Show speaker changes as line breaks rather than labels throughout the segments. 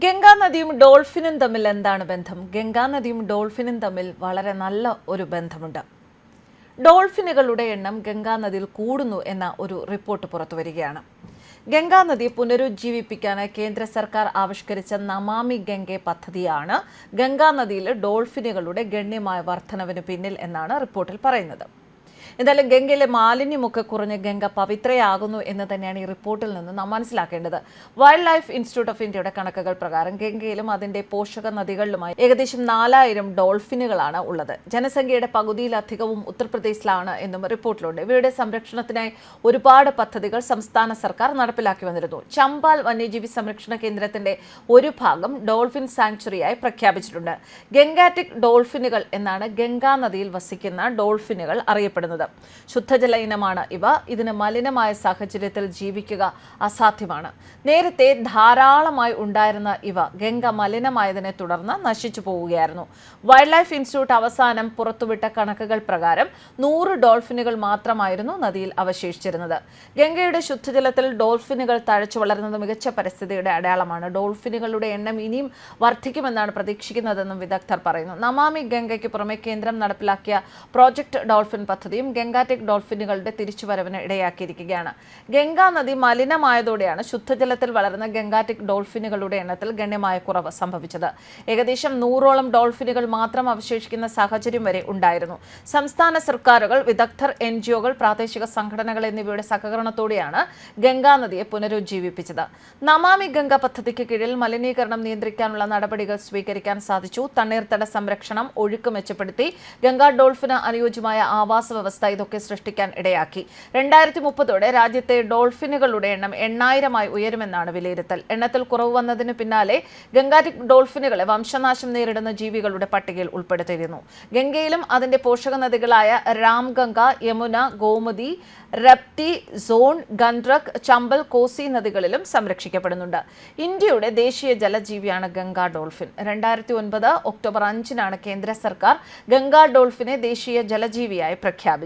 ഗംഗാ നദിയും ഡോൾഫിനും തമ്മിൽ എന്താണ് ബന്ധം? ഗംഗാ നദിയും ഡോൾഫിനും തമ്മിൽ വളരെ നല്ല ഒരു ബന്ധമുണ്ട്. ഡോൾഫിനുകളുടെ എണ്ണം ഗംഗാ നദിയിൽ കൂടുന്നു എന്ന ഒരു റിപ്പോർട്ട് പുറത്തു വരികയാണ്. ഗംഗാ നദി പുനരുജ്ജീവിപ്പിക്കാൻ കേന്ദ്ര സർക്കാർ ആവിഷ്കരിച്ച നമാമി ഗംഗെ പദ്ധതിയാണ് ഗംഗാ നദിയിലെ ഡോൾഫിനുകളുടെ ഗണ്യമായ വർധനവിന് പിന്നിൽ എന്നാണ് റിപ്പോർട്ടിൽ പറയുന്നത്. എന്തായാലും ഗംഗയിലെ മാലിന്യമൊക്കെ കുറഞ്ഞ് ഗംഗ പവിത്രയാകുന്നു എന്ന് തന്നെയാണ് ഈ റിപ്പോർട്ടിൽ നിന്ന് നാം മനസ്സിലാക്കേണ്ടത്. വൈൽഡ് ലൈഫ് ഇൻസ്റ്റിറ്റ്യൂട്ട് ഓഫ് ഇന്ത്യയുടെ കണക്കുകൾ പ്രകാരം ഗംഗയിലും അതിന്റെ പോഷക നദികളിലുമായി ഏകദേശം നാലായിരം ഡോൾഫിനുകളാണ് ഉള്ളത്. ജനസംഖ്യയുടെ പകുതിയിലധികവും ഉത്തർപ്രദേശിലാണ് എന്നും റിപ്പോർട്ടിലുണ്ട്. ഇവയുടെ സംരക്ഷണത്തിനായി ഒരുപാട് പദ്ധതികൾ സംസ്ഥാന സർക്കാർ നടപ്പിലാക്കി വന്നിരുന്നു. ചമ്പാൽ വന്യജീവി സംരക്ഷണ കേന്ദ്രത്തിന്റെ ഒരു ഭാഗം ഡോൾഫിൻ സാങ്ച്വറിയായി പ്രഖ്യാപിച്ചിട്ടുണ്ട്. ഗംഗാറ്റിക് ഡോൾഫിനുകൾ എന്നാണ് ഗംഗാ നദിയിൽ വസിക്കുന്ന ഡോൾഫിനുകൾ അറിയപ്പെടുന്നത്. ശുദ്ധജല ഇനമാണ് ഇവ. ഇതിന് മലിനമായ സാഹചര്യത്തിൽ ജീവിക്കുക അസാധ്യമാണ്. നേരത്തെ ധാരാളമായി ഉണ്ടായിരുന്ന ഇവ ഗംഗ മലിനമായതിനെ തുടർന്ന് നശിച്ചു പോവുകയായിരുന്നു. വൈൽഡ് ലൈഫ് ഇൻസ്റ്റിറ്റ്യൂട്ട് അവസാനം പുറത്തുവിട്ട കണക്കുകൾ പ്രകാരം നൂറ് ഡോൾഫിനുകൾ മാത്രമായിരുന്നു നദിയിൽ അവശേഷിച്ചിരുന്നത്. ഗംഗയുടെ ശുദ്ധജലത്തിൽ ഡോൾഫിനുകൾ തഴച്ചു വളരുന്നത് മികച്ച പരിസ്ഥിതിയുടെ അടയാളമാണ്. ഡോൾഫിനുകളുടെ എണ്ണം ഇനിയും വർദ്ധിക്കുമെന്നാണ് പ്രതീക്ഷിക്കുന്നതെന്നും വിദഗ്ധർ പറയുന്നു. നമാമി ഗംഗയ്ക്ക് പുറമെ കേന്ദ്രം നടപ്പിലാക്കിയ പ്രോജക്ട് ഡോൾഫിൻ പദ്ധതിയും ഗംഗാറ്റിക് ഡോൾഫിനുകളുടെ തിരിച്ചുവരവിന് ഇടയാക്കിയിരിക്കുകയാണ്. ഗംഗാ നദി മലിനമായതോടെയാണ് ശുദ്ധജലത്തിൽ വളരുന്ന ഗംഗാറ്റിക് ഡോൾഫിനുകളുടെ എണ്ണത്തിൽ ഗണ്യമായ കുറവ് സംഭവിച്ചത്. ഏകദേശം നൂറോളം ഡോൾഫിനുകൾ മാത്രം അവശേഷിക്കുന്ന സാഹചര്യം വരെ ഉണ്ടായിരുന്നു. സംസ്ഥാന സർക്കാരുകൾ വിദഗ്ധർ എൻ ജിഒകൾ പ്രാദേശിക സംഘടനകൾ എന്നിവയുടെ സഹകരണത്തോടെയാണ് ഗംഗാ നദിയെ പുനരുജ്ജീവിപ്പിച്ചത്. നമാമി ഗംഗ പദ്ധതിക്ക് കീഴിൽ മലിനീകരണം നിയന്ത്രിക്കാനുള്ള നടപടികൾ സ്വീകരിക്കാൻ സാധിച്ചു. തണ്ണീർത്തട സംരക്ഷണം ഒഴുക്ക് മെച്ചപ്പെടുത്തി ഗംഗാ ഡോൾഫിന് അനുയോജ്യമായ ആവാസ വ്യവസ്ഥ ഇതൊക്കെ സൃഷ്ടിക്കാൻ ഇടയാക്കി. രണ്ടായിരത്തി മുപ്പതോടെ രാജ്യത്തെ ഡോൾഫിനുകളുടെ എണ്ണം എണ്ണായിരമായി ഉയരുമെന്നാണ് വിലയിരുത്തൽ. എണ്ണത്തിൽ കുറവ് വന്നതിന് പിന്നാലെ ഗംഗാറ്റിക് ഡോൾഫിനുകളെ വംശനാശം നേരിടുന്ന ജീവികളുടെ പട്ടികയിൽ ഉൾപ്പെടുത്തിയിരുന്നു. ഗംഗയിലും അതിന്റെ പോഷക നദികളായ രാംഗംഗ യമുന ഗോമതി റപ്തി സോൺ ഗണ്ഡ്രക് ചമ്പൽ കോസി നദികളിലും സംരക്ഷിക്കപ്പെടുന്നുണ്ട്. ഇന്ത്യയുടെ ദേശീയ ജലജീവിയാണ് ഗംഗാ ഡോൾഫിൻ. രണ്ടായിരത്തി ഒൻപത് ഒക്ടോബർ അഞ്ചിനാണ് കേന്ദ്ര സർക്കാർ ഗംഗാ ഡോൾഫിനെ ദേശീയ ജലജീവിയായി പ്രഖ്യാപിച്ചത്.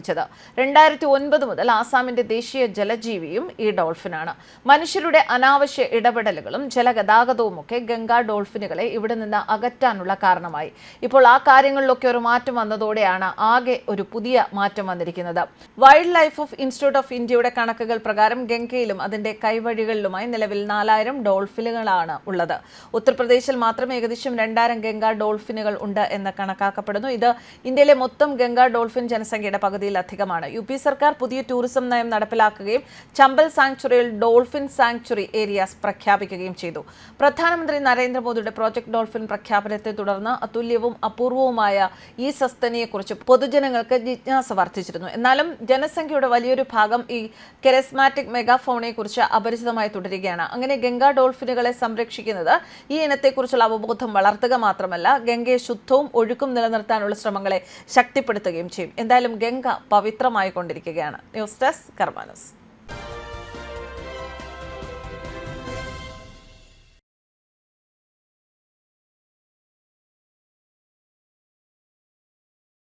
രണ്ടായിരത്തി ഒൻപത് മുതൽ ആസാമിന്റെ ദേശീയ ജലജീവിയും ഈ ഡോൾഫിനാണ്. മനുഷ്യരുടെ അനാവശ്യ ഇടപെടലുകളും ജലഗതാഗതവും ഒക്കെ ഗംഗാ ഡോൾഫിനുകളെ ഇവിടെ നിന്ന് അകറ്റാനുള്ള കാരണമായി. ഇപ്പോൾ ആ കാര്യങ്ങളിലൊക്കെ ഒരു മാറ്റം വന്നതോടെയാണ് ആകെ ഒരു പുതിയ മാറ്റം വന്നിരിക്കുന്നത്. Wild life of institute of ഇന്ത്യയുടെ കണക്കുകൾ പ്രകാരം ഗംഗയിലും അതിന്റെ കൈവഴികളിലുമായി നിലവിൽ നാലായിരം ഡോൾഫിനുകളാണ് ഉള്ളത്. ഉത്തർപ്രദേശിൽ മാത്രം ഏകദേശം രണ്ടായിരം ഗംഗാ ഡോൾഫിനുകൾ ഉണ്ട് എന്ന് കണക്കാക്കപ്പെടുന്നു. ഇത് ഇന്ത്യയിലെ മൊത്തം ഗംഗാ ഡോൾഫിൻ ജനസംഖ്യയുടെ പകുതിയിലധികമാണ് യു പി സർക്കാർ പുതിയ ടൂറിസം നയം നടപ്പിലാക്കുകയും ചമ്പൽ സാങ്ച്വറിയിൽ ഡോൾഫിൻ സാങ്ച്വറി ഏരിയാസ് പ്രഖ്യാപിക്കുകയും ചെയ്തു. പ്രധാനമന്ത്രി നരേന്ദ്രമോദിയുടെ പ്രോജക്ട് ഡോൾഫിൻ പ്രഖ്യാപനത്തെ തുടർന്ന് അതുല്യവും അപൂർവവുമായ ഈ സസ്തനിയെക്കുറിച്ച് പൊതുജനങ്ങൾക്ക് ജിജ്ഞാസ വർദ്ധിച്ചിരുന്നു. എന്നാലും ജനസംഖ്യയുടെ വലിയൊരു ഭാഗം ഈ കെരസ്മാറ്റിക് മെഗാഫോണിയെക്കുറിച്ച് അപരിചിതമായി തുടരുകയാണ്. അങ്ങനെ ഗംഗാ ഡോൾഫിനുകളെ സംരക്ഷിക്കുന്നത് ഈ ഇനത്തെക്കുറിച്ചുള്ള അവബോധം വളർത്തുക മാത്രമല്ല ഗംഗയെ ശുദ്ധവും ഒഴുക്കും നിലനിർത്താനുള്ള ശ്രമങ്ങളെ ശക്തിപ്പെടുത്തുകയും ചെയ്യും. എന്തായാലും ഗംഗ പവിത്രമായി കൊണ്ടിരിക്കുകയാണ്. News desk കർമാനസ്